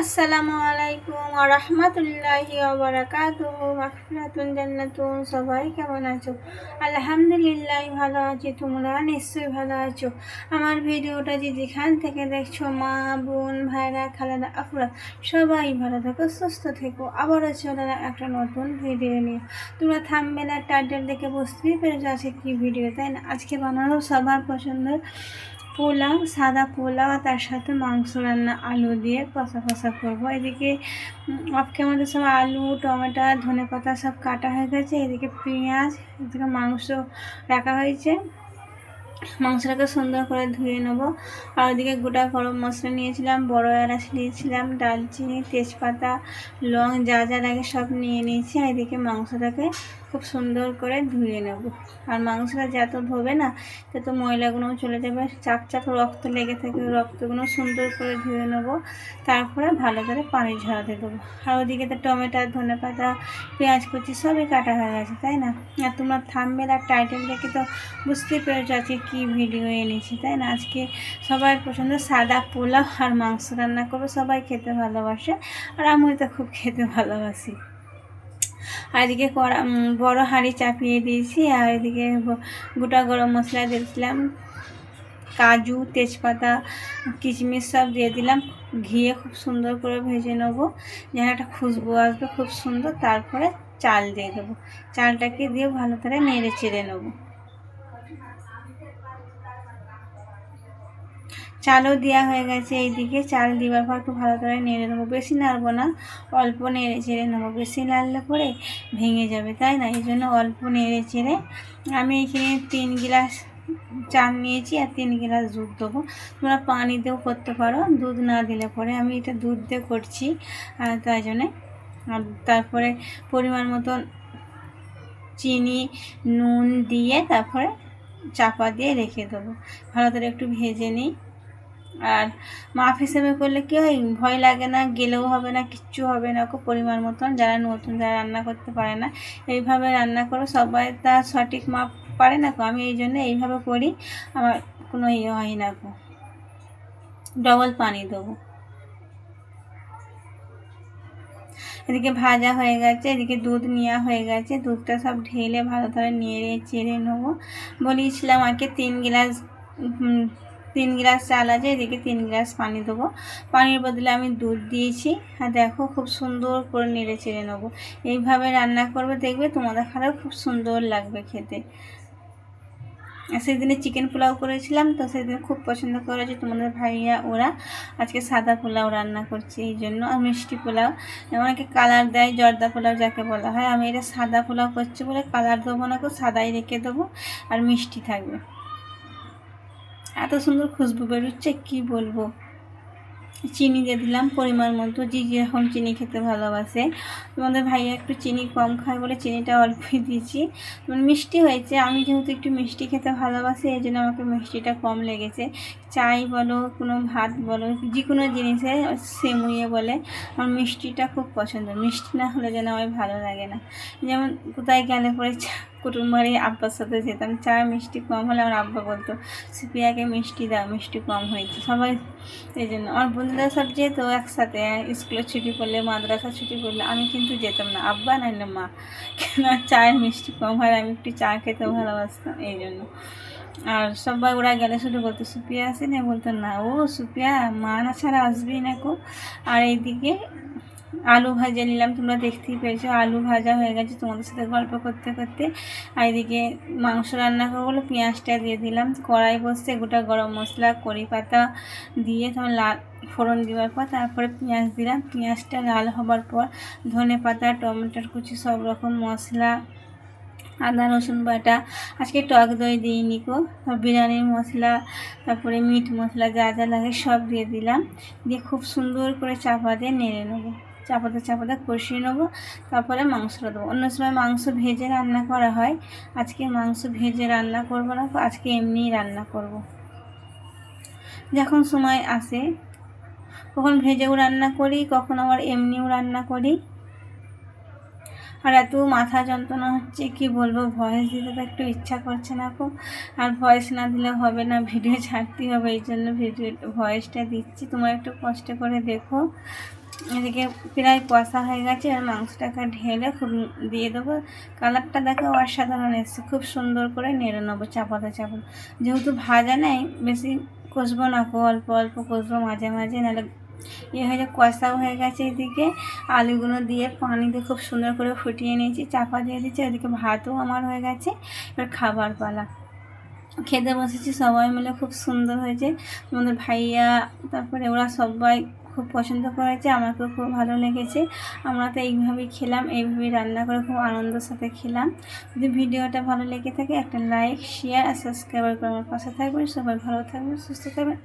আসসালামু আলাইকুম রহমতুল্লাহি মাগফিরাতুন জান্নাতুন। সবাই কেমন আছো? আলহামদুলিল্লাহ ভালো আছি। তোমরা নিশ্চয়ই ভালো আছো। আমার ভিডিওটা যে যেখান থেকে দেখছ, মা, বোন, ভাইরা, খালাদা, আপুরা, সবাই ভালো থাকো, সুস্থ থেকো। আবারও চলে একটা নতুন ভিডিও নিয়ে। তোমরা থামবে না, টাইটেল দেখে বুঝতেই পেরেছ আজকে কী ভিডিও, তাই না? আজকে বানানো সবার পছন্দের পোলাও, সাদা পোলাও আর তার সাথে মাংস রান্না, আলু দিয়ে কষা কষা করব। এদিকে অফকে আমাদের সব আলু, টমেটো, ধনে পাতা সব কাটা হয়ে গেছে। এদিকে পেঁয়াজ, এদিকে মাংস রাখা হয়েছে। মাংসটাকে সুন্দর করে ধুয়ে নেব। আর ওদিকে গোটা গরম মশলা নিয়েছিলাম, বড় এলাচ নিয়েছিলাম, ডালচিনি, তেজপাতা, লং যা যা লাগে সব নিয়ে নিয়েছি। আর এদিকে মাংসটাকে খুব সুন্দর করে ধুয়ে নেব। আর মাংসটা যত ধোবে না, তত ময়লাগুলো চলে যাবে। চাক চাক রক্ত লেগে থাকে রক্তগুলো সুন্দর করে ধুয়ে নেব। তারপরে ভালো করে পানি ঝরাতে দেবো। আর ওদিকে তো টমেটো, ধনে পাতা, পেঁয়াজ কুচি সবই কাটা হয়ে গেছে, তাই না? আর তোমরা থামবে আর টাইটেল দেখে তো বুঝতেই পেরেছ আজকে কী ভিডিও এনেছি, তাই না? আজকে সবাই পছন্দ সাদা পোলাও আর মাংস রান্না করব। সবাই খেতে ভালোবাসে আর আমি তো খুব খেতে ভালোবাসি। আর এদিকে কড়া বড়ো হাঁড়ি চাপিয়ে দিয়েছি, আর এদিকে গোটা গরম মশলা দিয়েছিলাম কাজু, তেজপাতা কিচমিচ সব দিয়ে দিলাম। ঘিয়ে খুব সুন্দর করে ভেজে নেব। যেন একটা খুশবু আসবে, খুব সুন্দর। তারপরে চাল দিয়ে দেবো। চালটাকে দিয়ে ভালো করে নেড়ে চেড়ে নেব। চালও দেওয়া হয়ে গেছে এইদিকে। চাল দেওয়ার পর একটু ভালো করে নেড়ে নেব। বেশি নাড়বো না, অল্প নেড়ে চেড়ে নেব। বেশি নাড়লে পরে ভেঙে যাবে, তাই না? এই জন্য অল্প নেড়ে চেড়ে আমি এখানে তিন গিলাস চাল নিয়েছি আর তিন গিলাস দুধ দেবো। তোমরা পানি দিয়েও করতে পারো, দুধ না দিলে পরে আমি এটা দুধ দিয়ে করছি, আর তাই জন্যে। আর তারপরে পরিমাণ মতন চিনি, নুন দিয়ে তারপরে চাপা দিয়ে রেখে দেবো। ভালো করে একটু ভেজে নিই। আর মাপ হিসেবে করলে কী হয়? ভয় লাগে না, গেলেও হবে না, কিচ্ছু হবে না, খুব পরিমাণ মতন যারা নতুন, যারা রান্না করতে পারে না। এইভাবে রান্না করো, সবাই তার সঠিক মাপ পারে না আমি এই জন্য এইভাবে করি, আমার কোনো ইয়ে হয় না কো। ডবল পানি দেবো। এদিকে ভাজা হয়ে গেছে, এদিকে দুধ নেওয়া হয়ে গেছে, দুধটা সব ঢেলে ভালো করে নেড়ে চেড়ে নেব। বলিয়েছিলাম আগে তিন গ্লাস তিন গ্লাস চাল আছে, এদিকে তিন গ্লাস পানি দেবো। পানির বদলে আমি দুধ দিয়েছি। আর দেখো, খুব সুন্দর করে নেড়ে চেড়ে নেব। এইভাবে রান্না করবে, দেখবে তোমাদের খারাপ খুব সুন্দর লাগবে খেতে। সেদিনে চিকেন পোলাও করেছিলাম, তো সেদিন খুব পছন্দ করেছে তোমাদের ভাইয়া ওরা। আজকে সাদা পোলাও রান্না করছে, এই জন্য। আর মিষ্টি পোলাও। অনেকে কালার দেয়, জর্দা পোলাও যাকে বলা হয়। আমি এটা সাদা পোলাও করছি বলে কালার দেবো না সাদাই রেখে দেবো। আর মিষ্টি থাকবে। এত সুন্দর খুশবু বেরোচ্ছে কি বলব? চিনি দিয়ে দিলাম, পরিমাণ মতো। যে যেরকম চিনি খেতে ভালোবাসে। তোমাদের ভাইয়া একটু চিনি কম খায় বলে চিনিটা অল্পই দিয়েছি। মিষ্টি হয়েছে, আমি যেহেতু একটু মিষ্টি খেতে ভালোবাসি, এই জন্য আমাকে মিষ্টিটা কম লেগেছে। চাই বলো, কোনো ভাত বলো যে কোনো জিনিসে, সেমুইয়ে বলে, আমার মিষ্টিটা খুব পছন্দ। মিষ্টি না হলে যেন আমার ভালো লাগে না। যেমন কোথায় গেলে পরে কুটুম বাড়ি আব্বার সাথে যেতাম, চা মিষ্টি কম হলে আমার আব্বা বলতো, সুপিয়াকে মিষ্টি দাও, মিষ্টি কম হয়েছে। সবাই, এই জন্য। আমার বন্ধুরা সব যেত একসাথে স্কুলের ছুটি পড়লে, মাদ্রাসা ছুটি পড়লে, আমি কিন্তু যেতাম না। আব্বা নাইলে মা। কেন চায়ের মিষ্টি কম হয়, আমি একটু চা খেতে ভালোবাসতাম, এই জন্য। আর সবাই ওরা গেলে শুধু বলতো সুপিয়া আসে না? বলতো, না ও সুপিয়া মা না ছাড়া আসবি না কো আর এইদিকে আলু ভাজা নিলাম, তোমরা দেখতেই পেয়েছ, আলু ভাজা হয়ে গেছে। তোমাদের সাথে গল্প করতে করতে আর এদিকে মাংস রান্না করব পেঁয়াজটা দিয়ে দিলাম। কড়াই বসতে গোটা গরম মশলা কড়ি পাতা দিয়ে তোমার লাল ফোড়ন দেওয়ার পর তারপরে পেঁয়াজ দিলাম। পেঁয়াজটা লাল হবার পর ধনে পাতা, টমেটোর কুচি, সব রকম মশলা, আদা, রসুন বাটা। আজকে টক দই দিইনি কো বিরিয়ানির মশলা, তারপরে মিট মশলা যা যা লাগে সব দিয়ে দিলাম। দিয়ে খুব সুন্দর করে চাপা দিয়ে নেড়ে নেব। চাপাতে চাপাতে কষিয়ে নেব, তারপরে মাংসটা দেবো। অন্য সময় মাংস ভেজে রান্না করা হয়। আজকে মাংস ভেজে রান্না করব না, আজকে এমনিই রান্না করব। যখন সময় আসে, কখন ভেজেও রান্না করি, কখন আবার এমনিও রান্না করি। আর এত মাথা যন্ত্রণা হচ্ছে, কি বলব? ভয়েস দিতে তো একটু ইচ্ছা করছে না খুব। আর ভয়েস না দিলে হবে না ভিডিও ছাড়তেই হবে, এই জন্য ভিডিও ভয়েসটা দিচ্ছি। তোমার একটু কষ্ট করে দেখো। এদিকে প্রায় কষা হয়ে গেছে, আর মাংসটাকে ঢেলে খুব দিয়ে দেবো। কালারটা দেখো অসাধারণ এসছে, খুব সুন্দর করে নেড়ে নেব, চাপাতে চাপাতে। যেহেতু ভাজা নেই, বেশি কষবো না, অল্প অল্প কষবো মাঝে মাঝে, নাহলে ইয়ে হয়ে কষাও হয়ে গেছে এদিকে। আলুগুলো দিয়ে পানি দিয়ে খুব সুন্দর করে ফুটিয়ে নিয়েছি, চাপা দিয়ে দিচ্ছি এদিকে ভাতও আমার হয়ে গেছে। এবার খাবার পালা খেতে বসেছি সবাই মিলে, খুব সুন্দর হয়েছে। আমাদের ভাইয়া, তারপরে ওরা সবাই খুব পছন্দ করেছে, আমাকেও খুব ভালো লেগেছে। আমরা তো এইভাবেই খেলাম, এইভাবেই রান্না করে খুব আনন্দের সাথে খেলাম। যদি ভিডিওটা ভালো লেগে থাকে, একটা লাইক শেয়ার আর সাবস্ক্রাইব করে আমার পাশে থাকবেন। সবাই ভালো থাকবেন, সুস্থ থাকবেন।